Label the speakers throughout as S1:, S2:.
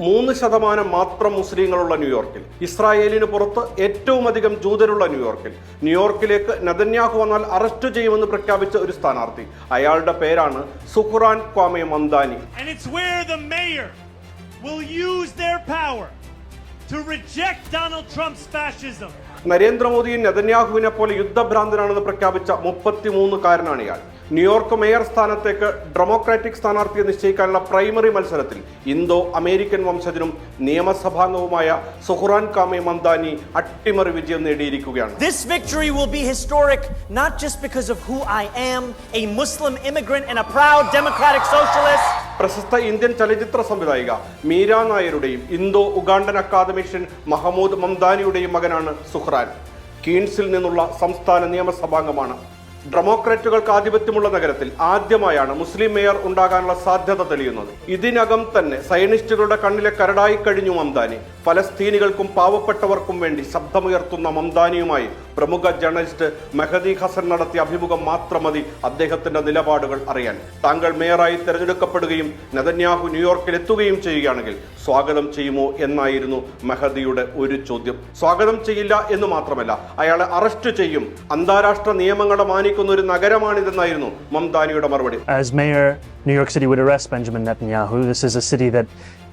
S1: മൂന്ന് ശതമാനം മാത്രം മുസ്ലിങ്ങളുള്ള ന്യൂയോർക്കിൽ. ഇസ്രായേലിന് പുറത്ത് ഏറ്റവും അധികം ജൂതരുള്ള ന്യൂയോർക്കിൽ. ന്യൂയോർക്കിലേക്ക് നദന്യാഹു വന്നാൽ അറസ്റ്റ് ചെയ്യുമെന്ന് പ്രഖ്യാപിച്ച ഒരു സ്ഥാനാർത്ഥി. അയാളുടെ പേരാണ് സുഹുറാൻ ക്വാമെ മന്ദാനി. നരേന്ദ്രമോദിയും നെതന്യാഹുവിനെ പോലെ യുദ്ധഭ്രാന്തനാണെന്ന് പ്രഖ്യാപിച്ച മുപ്പത്തിമൂന്നുകാരനാണ് ഇയാൾ. ന്യൂയോർക്ക് മേയർ സ്ഥാനത്തേക്ക് ഡെമോക്രാറ്റിക് സ്ഥാനാർത്ഥിയെ നിശ്ചയിക്കാനുള്ള പ്രൈമറി മത്സരത്തിൽ ഇന്തോ അമേരിക്കൻ വംശജനും നിയമസഭാംഗവുമായ സുഹുറാൻ കാമെ മന്ദാനി അട്ടിമറി വിജയം നേടിയിരിക്കുകയാണ്
S2: This victory will be historic not just because of who I am, a Muslim immigrant and a proud democratic socialist.
S1: പ്രശസ്ത ഇന്ത്യൻ ചലച്ചിത്ര സംവിധായിക മീര നായരുടെയും ഇന്തോ ഉഗാണ്ടൻ അക്കാദമിഷ്യൻ മഹമൂദ് മംദാനിയുടെയും മകനാണ് സുഹ്റാൻ കീൻസിൽ നിന്നുള്ള സംസ്ഥാന നിയമസഭാംഗമാണ് ഡെമോക്രാറ്റുകൾക്ക് ആധിപത്യമുള്ള നഗരത്തിൽ ആദ്യമായാണ് മുസ്ലിം മേയർ ഉണ്ടാകാനുള്ള സാധ്യത തെളിയുന്നത്. ഇതിനകം തന്നെ സയനിസ്റ്റുകളുടെ കണ്ണിലെ കരടായി കഴിഞ്ഞു മംദാനി. ഫലസ്തീനികൾക്കും പാവപ്പെട്ടവർക്കും വേണ്ടി ശബ്ദമുയർത്തുന്ന മംദാനിയുമായി പ്രമുഖ ജേണലിസ്റ്റ് മെഹദി ഹസൻ നടത്തിയ അഭിമുഖം മാത്രം മതി അദ്ദേഹത്തിന്റെ നിലപാടുകൾ അറിയാൻ. താങ്കൾ മേയറായി തെരഞ്ഞെടുക്കപ്പെടുകയും നെതന്യാഹു ന്യൂയോർക്കിൽ എത്തുകയും ചെയ്യുകയാണെങ്കിൽ സ്വാഗതം ചെയ്യുമോ എന്നായിരുന്നു മെഹദിയുടെ ഒരു ചോദ്യം. സ്വാഗതം ചെയ്യില്ല എന്ന് മാത്രമല്ല അയാളെ അറസ്റ്റ് ചെയ്യും. അന്താരാഷ്ട്ര നിയമങ്ങളെ മാനിക്കുന്ന ഒരു നഗരമാണിതെന്നായിരുന്നു മംദാനിയുടെ മറുപടി.
S3: As mayor, New York City would arrest Benjamin Netanyahu. This is a city that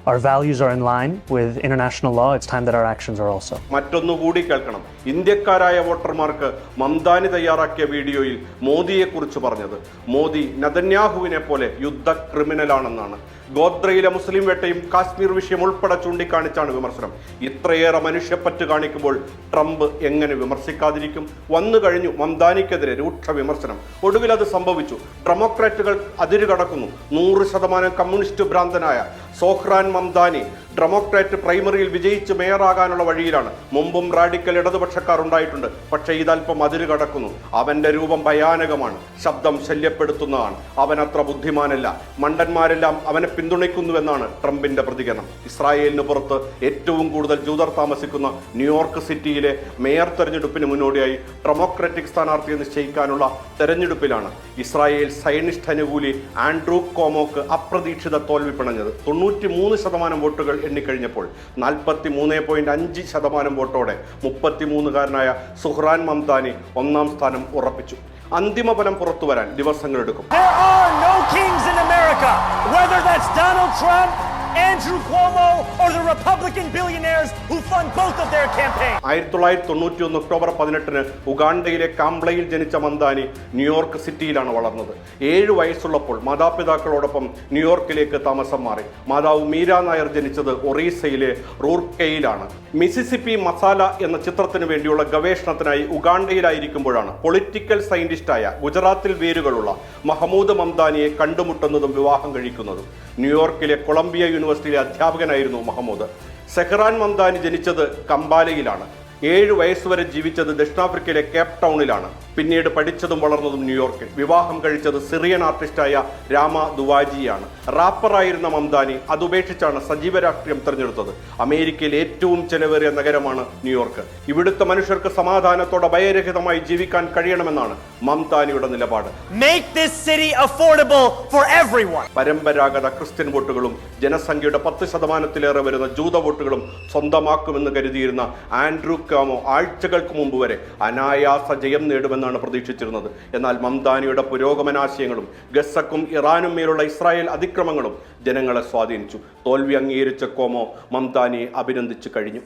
S3: our values are in line with international law. It's time that our actions are also.
S1: മറ്റൊന്നുകൂടി കേൾക്കണം. ഇന്ത്യക്കാരായ വോട്ടർമാർക്ക് മംദാനി തയ്യാറാക്കിയ വീഡിയോയിൽ മോദിയെക്കുറിച്ച് പറഞ്ഞത്. മോദി നദന്യാഹുവിനെ പോലെ യുദ്ധ ക്രിമിനലാണെന്നാണ് ഗോദ്രയിലെ മുസ്ലിം വേട്ടയും കാശ്മീർ വിഷയം ഉൾപ്പെടെ ചൂണ്ടിക്കാണിച്ചാണ് വിമർശനം. ഇത്രയേറെ മനുഷ്യപ്പറ്റ് കാണിക്കുമ്പോൾ ട്രംപ് എങ്ങനെ വിമർശിക്കാതിരിക്കും? വന്നു കഴിഞ്ഞു മംദാനിക്കെതിരെ രൂക്ഷ വിമർശനം. ഒടുവിൽ അത് സംഭവിച്ചു. ഡെമോക്രാറ്റുകൾ അതിരുകടക്കുന്നു. നൂറ് ശതമാനം കമ്മ്യൂണിസ്റ്റ് ഭ്രാന്തനായ സോഹ്റാൻ മംദാനി ഡെമോക്രാറ്റ് പ്രൈമറിയിൽ വിജയിച്ച് മേയറാകാനുള്ള വഴിയിലാണ്. മുമ്പും റാഡിക്കൽ ഇടതുപക്ഷക്കാർ ഉണ്ടായിട്ടുണ്ട്. പക്ഷേ ഇതല്പം അതിര് കടക്കുന്നു. അവന്റെ രൂപം ഭയാനകമാണ്. ശബ്ദം ശല്യപ്പെടുത്തുന്നതാണ്. അവൻ അത്ര ബുദ്ധിമാനല്ല. മണ്ടന്മാരെല്ലാം അവനെ പിന്തുണയ്ക്കുന്നുവെന്നാണ് ട്രംപിന്റെ പ്രതികരണം. ഇസ്രായേലിന് പുറത്ത് ഏറ്റവും കൂടുതൽ ജൂതർ താമസിക്കുന്ന ന്യൂയോർക്ക് സിറ്റിയിലെ മേയർ തെരഞ്ഞെടുപ്പിന് മുന്നോടിയായി ഡെമോക്രാറ്റിക് സ്ഥാനാർത്ഥിയെ നിശ്ചയിക്കാനുള്ള തെരഞ്ഞെടുപ്പിലാണ് ഇസ്രായേൽ സൈനിസ്റ്റ് അനുകൂലി ആൻഡ്രൂ കോമോക്ക് അപ്രതീക്ഷിത തോൽവി പിണഞ്ഞത്. തൊണ്ണൂറ്റി ശതമാനം വോട്ടുകൾ എണ്ണിക്കഴിഞ്ഞപ്പോൾ നാൽപ്പത്തി മൂന്ന് പോയിന്റ് അഞ്ച് ശതമാനം വോട്ടോടെ മുപ്പത്തിമൂന്നുകാരനായ സുഹ്റാൻ മംതാനി ഒന്നാം സ്ഥാനം ഉറപ്പിച്ചു. അന്തിമ ഫലം പുറത്തുവരാൻ ദിവസങ്ങളെടുക്കും.
S2: America, whether that's Donald Trump, Andrew Cuomo, or the Republican billionaires who fund both of their campaigns.
S1: ആയിരത്തി തൊള്ളായിരത്തി തൊണ്ണൂറ്റി ഒന്ന് ഒക്ടോബർ പതിനെട്ടിന് ഉഗാണ്ടയിലെ കാംബ്ലയിൽ ജനിച്ച മന്ദാനി ന്യൂയോർക്ക് സിറ്റിയിലാണ് വളർന്നത്. ഏഴ് വയസ്സുള്ളപ്പോൾ മാതാപിതാക്കളോടൊപ്പം ന്യൂയോർക്കിലേക്ക് താമസം മാറി. മാതാവ് മീര നായർ ജനിച്ചത് ഒറീസയിലെ റൂർക്കയിലാണ്. മിസിസിപ്പി മസാല എന്ന ചിത്രത്തിന് വേണ്ടിയുള്ള ഗവേഷണത്തിനായി ഉഗാണ്ടയിലായിരിക്കുമ്പോഴാണ് പൊളിറ്റിക്കൽ സയന്റിസ്റ്റായ ഗുജറാത്തിൽ വേരുകളുള്ള മഹമ്മൂദ് മംദാനിയെ കണ്ടുമുട്ടുന്നതും വിവാഹം കഴിക്കുന്നതും. ന്യൂയോർക്കിലെ കൊളംബിയ യൂണിവേഴ്സിറ്റിയിലെ അധ്യാപകനായിരുന്നു മഹമ്മൂദ്. സെഹ്റാൻ മംദാനി ജനിച്ചത് കമ്പാലയിലാണ്. ഏഴ് വയസ്സുവരെ ജീവിച്ചത് ദക്ഷിണാഫ്രിക്കയിലെ കേപ് ടൗണിലാണ്. പിന്നീട് പഠിച്ചതും വളർന്നതും ന്യൂയോർക്കിൽ. വിവാഹം കഴിച്ചത് സിറിയൻ ആർട്ടിസ്റ്റായ രാമ ദുവാജിയാണ്. റാപ്പറായിരുന്ന മംദാനി അതുപേക്ഷിച്ചാണ് സജീവ രാഷ്ട്രീയം തെരഞ്ഞെടുത്തത്. അമേരിക്കയിൽ ഏറ്റവും ചെലവേറിയ നഗരമാണ് ന്യൂയോർക്ക്. ഇവിടുത്തെ മനുഷ്യർക്ക് സമാധാനത്തോടെ ഭയരഹിതമായി ജീവിക്കാൻ കഴിയണമെന്നാണ് മംതാനിയുടെ നിലപാട്. പരമ്പരാഗത ക്രിസ്ത്യൻ വോട്ടുകളും ജനസംഖ്യയുടെ പത്ത് ശതമാനത്തിലേറെ വരുന്ന ജൂത വോട്ടുകളും സ്വന്തമാക്കുമെന്ന് കരുതിയിരുന്ന ആൻഡ്രൂ കാമോ ആഴ്ചകൾക്ക് മുമ്പ് വരെ അനായാസ ജയം നേടുമെന്നാണ് പ്രതീക്ഷിച്ചിരുന്നത്. എന്നാൽ മംദാനിയുടെ പുരോഗമനാശയങ്ങളും ഗസക്കും ഇറാനും മേലുള്ള ഇസ്രായേൽ അതിക്രമങ്ങളും ജനങ്ങളെ സ്വാധീനിച്ചു. തോൽവി അംഗീകരിച്ച കോമോ മംദാനിയെ അഭിനന്ദിച്ചു കഴിഞ്ഞു.